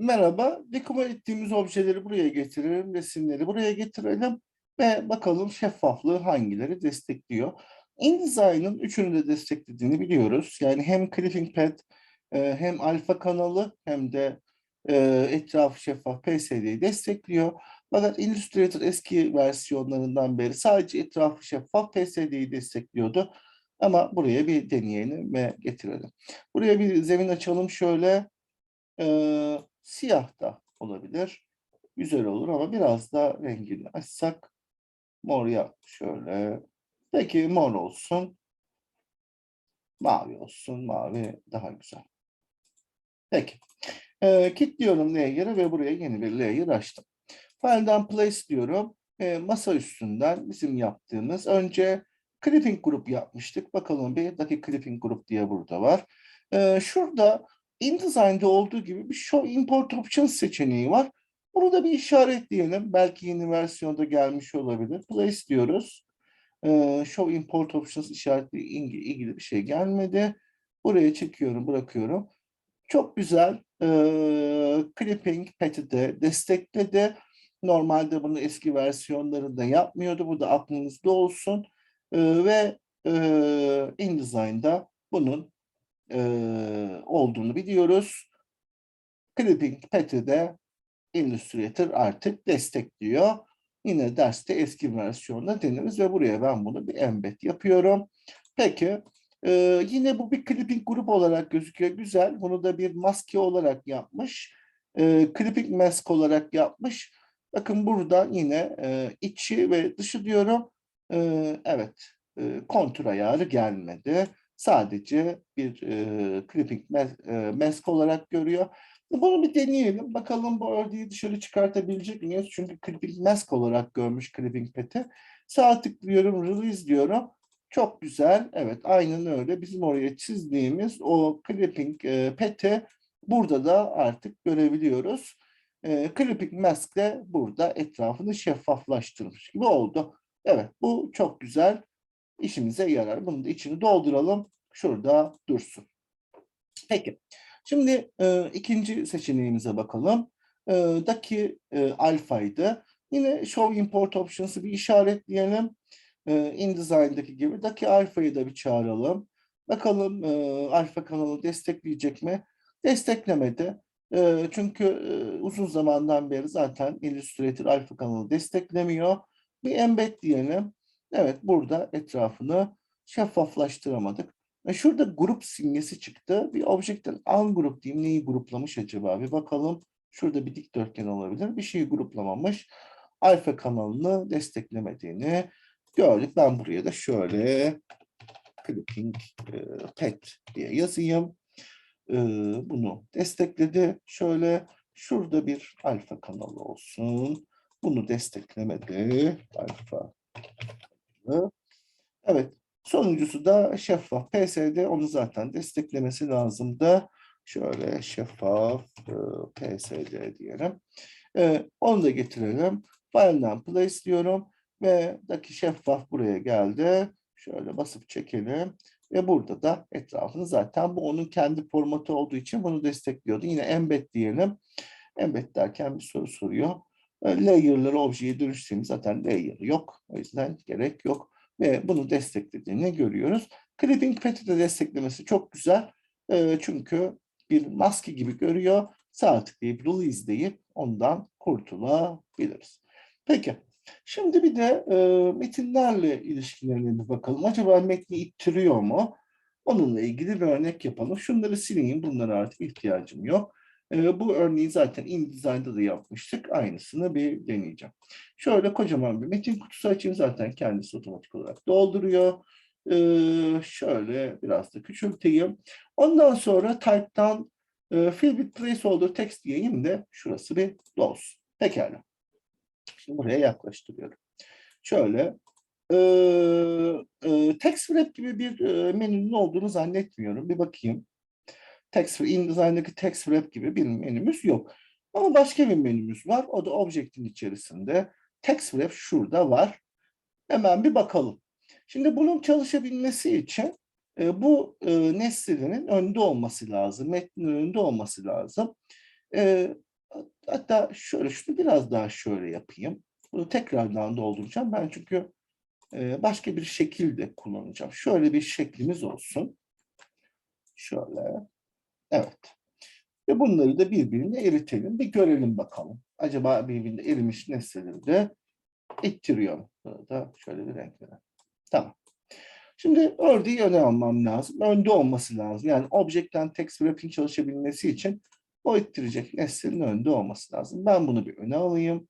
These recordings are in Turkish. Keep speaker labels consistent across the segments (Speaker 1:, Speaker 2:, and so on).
Speaker 1: Merhaba, dekoma ettiğimiz objeleri buraya getirelim, resimleri buraya getirelim ve bakalım şeffaflığı hangileri destekliyor. InDesign'ın üçünü de desteklediğini biliyoruz. Yani hem Clipping Pad, e, hem alfa kanalı hem de e, etrafı şeffaf PSD'yi destekliyor. Fakat Illustrator eski versiyonlarından beri sadece etrafı şeffaf PSD'yi destekliyordu. Ama buraya bir deneyelim ve getirelim. Buraya bir zemin açalım şöyle. Ee, siyah da olabilir. Güzel olur ama biraz da rengini açsak. Mor yap şöyle. Peki mor olsun. Mavi olsun. Mavi daha güzel. Peki. Ee, kilitliyorum layer'ı ve buraya yeni bir layer açtım. File'dan place diyorum. Ee, masa üstünden bizim yaptığımız önce clipping grup yapmıştık. Bakalım bir dakika clipping grup diye burada var. Ee, şurada InDesign'da olduğu gibi bir Show Import Options seçeneği var. Bunu da bir işaretleyelim. Belki yeni versiyonda gelmiş olabilir. Place diyoruz. Ee, Show Import Options işaretli ilgili bir şey gelmedi. Buraya çekiyorum, bırakıyorum. Çok güzel. Ee, clipping Pet'i de destekledi. Normalde bunu eski versiyonlarında yapmıyordu. Bu da aklınızda olsun. Ee, ve e, InDesign'da bunun e, olduğunu biliyoruz. Clipping Pet'i de Illustrator artık destekliyor. Yine derste eski versiyonda deniriz ve buraya ben bunu bir embed yapıyorum. Peki e, yine bu bir clipping grup olarak gözüküyor. Güzel. Bunu da bir maske olarak yapmış. E, clipping mask olarak yapmış. Bakın burada yine e, içi ve dışı diyorum. E, evet. E, kontur ayarı gelmedi sadece bir e, clipping mask olarak görüyor. Bunu bir deneyelim. Bakalım bu örneği dışarı çıkartabilecek miyiz? Çünkü clipping mask olarak görmüş clipping pet'i. Sağ tıklıyorum, release diyorum. Çok güzel. Evet, aynen öyle. Bizim oraya çizdiğimiz o clipping e, pet'i burada da artık görebiliyoruz. E, clipping mask de burada etrafını şeffaflaştırmış gibi oldu. Evet, bu çok güzel işimize yarar. Bunun da içini dolduralım. Şurada dursun. Peki. Şimdi e, ikinci seçeneğimize bakalım. E, daki e, alfaydı. Yine Show Import Options'ı bir işaretleyelim. E, InDesign'daki gibi. Daki alfayı da bir çağıralım. Bakalım e, alfa kanalı destekleyecek mi? Desteklemedi. E, çünkü e, uzun zamandan beri zaten Illustrator alfa kanalı desteklemiyor. Bir embed diyelim. Evet burada etrafını şeffaflaştıramadık. Ve şurada grup simgesi çıktı. Bir objekten an grup diyeyim. Neyi gruplamış acaba? Bir bakalım. Şurada bir dikdörtgen olabilir. Bir şeyi gruplamamış. Alfa kanalını desteklemediğini gördük. Ben buraya da şöyle clipping e, pet diye yazayım. E, bunu destekledi. Şöyle şurada bir alfa kanalı olsun. Bunu desteklemedi. Alfa Evet. Sonuncusu da şeffaf. PSD onu zaten desteklemesi lazım da şöyle şeffaf e, PSD diyelim. E, onu da getirelim. File'dan place diyorum ve daki şeffaf buraya geldi. Şöyle basıp çekelim. Ve burada da etrafını zaten bu onun kendi formatı olduğu için bunu destekliyordu. Yine embed diyelim. Embed derken bir soru soruyor. Layer'ları objeye dönüştüğümüz zaten layer yok. O yüzden gerek yok. Ve bunu desteklediğini görüyoruz. Clipping Pet'i de desteklemesi çok güzel. E, çünkü bir maske gibi görüyor. Sağ tıklayıp release deyip ondan kurtulabiliriz. Peki. Şimdi bir de e, metinlerle ilişkilerine bir bakalım. Acaba metni ittiriyor mu? Onunla ilgili bir örnek yapalım. Şunları sileyim. Bunlara artık ihtiyacım yok. E, bu örneği zaten InDesign'da da yapmıştık. Aynısını bir deneyeceğim. Şöyle kocaman bir metin kutusu açayım. Zaten kendisi otomatik olarak dolduruyor. E, şöyle biraz da küçülteyim. Ondan sonra type'dan e, fill with placeholder text diyeyim de şurası bir dolsun. Pekala. Şimdi buraya yaklaştırıyorum. Şöyle e, e, text wrap gibi bir menünün olduğunu zannetmiyorum. Bir bakayım text, InDesign'daki text wrap gibi bir menümüz yok. Ama başka bir menümüz var. O da objektin içerisinde. Text wrap şurada var. Hemen bir bakalım. Şimdi bunun çalışabilmesi için e, bu e, nesnenin önünde olması lazım. Metnin önünde olması lazım. E, Hatta şöyle şunu biraz daha şöyle yapayım. Bunu tekrardan dolduracağım. Ben çünkü e, başka bir şekilde kullanacağım. Şöyle bir şeklimiz olsun. Şöyle. Evet. Ve bunları da birbirine eritelim. Bir görelim bakalım. Acaba birbirine erimiş nesneleri de ittiriyor mu? Burada şöyle bir renk verelim. Tamam. Şimdi ördeği öne almam lazım. Önde olması lazım. Yani objektten text wrapping çalışabilmesi için o ittirecek nesnenin önde olması lazım. Ben bunu bir öne alayım.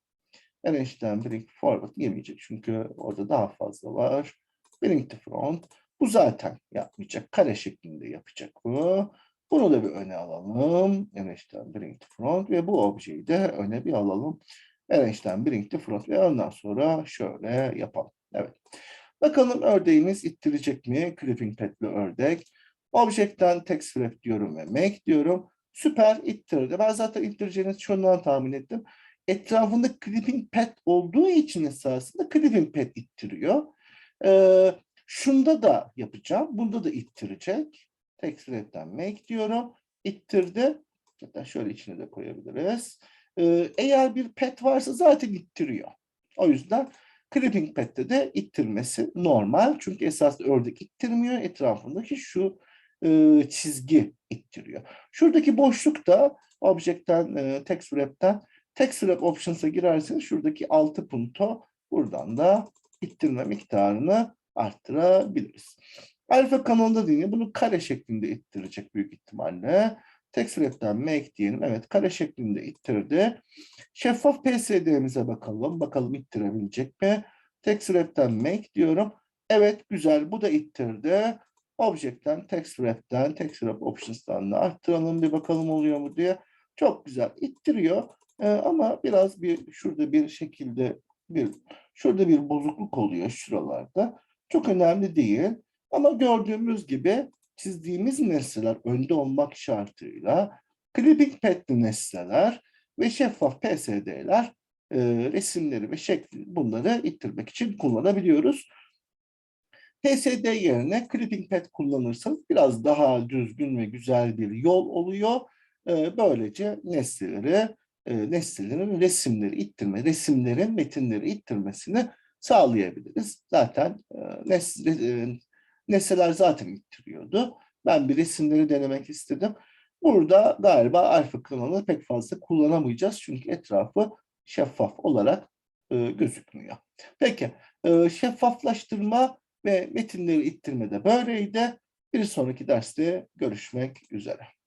Speaker 1: Arrange'den bring forward yemeyecek çünkü orada daha fazla var. Bring to front. Bu zaten yapmayacak. Kare şeklinde yapacak bu. Bunu da bir öne alalım. Arrange'den bring to front ve bu objeyi de öne bir alalım. Arrange'den bring to front ve ondan sonra şöyle yapalım. Evet. Bakalım ördeğimiz ittirecek mi? Clipping pet'li ördek. Object'ten text wrap diyorum ve make diyorum. Süper ittirdi. Ben zaten ittireceğini şundan tahmin ettim. Etrafında clipping pad olduğu için esasında clipping pad ittiriyor. Ee, şunda da yapacağım. Bunda da ittirecek. Text wrap'ten make diyorum. İttirdi. Hatta şöyle içine de koyabiliriz. Ee, eğer bir pet varsa zaten ittiriyor. O yüzden clipping pad'de de ittirmesi normal. Çünkü esas ördek ittirmiyor. Etrafındaki şu e, çizgi ittiriyor. Şuradaki boşluk da object'ten, e, text wrap'ten text wrap options'a girerseniz şuradaki 6 punto buradan da ittirme miktarını arttırabiliriz. Alfa kanalında değil, bunu kare şeklinde ittirecek büyük ihtimalle. Text wrap'ten make diyelim. Evet kare şeklinde ittirdi. Şeffaf PSD'mize bakalım. Bakalım ittirebilecek mi? Text wrap'ten make diyorum. Evet güzel bu da ittirdi. Object'ten, text wrap'ten, text wrap options'tan da arttıralım bir bakalım oluyor mu diye. Çok güzel ittiriyor. Ee, ama biraz bir şurada bir şekilde bir şurada bir bozukluk oluyor şuralarda. Çok önemli değil. Ama gördüğümüz gibi çizdiğimiz nesneler önde olmak şartıyla clipping pad'li nesneler ve şeffaf PSD'ler e, resimleri ve şekli bunları ittirmek için kullanabiliyoruz. PSD yerine clipping pad kullanırsanız biraz daha düzgün ve güzel bir yol oluyor. E, böylece nesneleri, e, nesnelerin resimleri ittirme, resimlerin metinleri ittirmesini sağlayabiliriz. Zaten e, nesne, e, nesneler zaten ittiriyordu. Ben bir resimleri denemek istedim. Burada galiba alfa kanalını pek fazla kullanamayacağız. Çünkü etrafı şeffaf olarak e, gözükmüyor. Peki, e, şeffaflaştırma ve metinleri ittirme de böyleydi. Bir sonraki derste görüşmek üzere.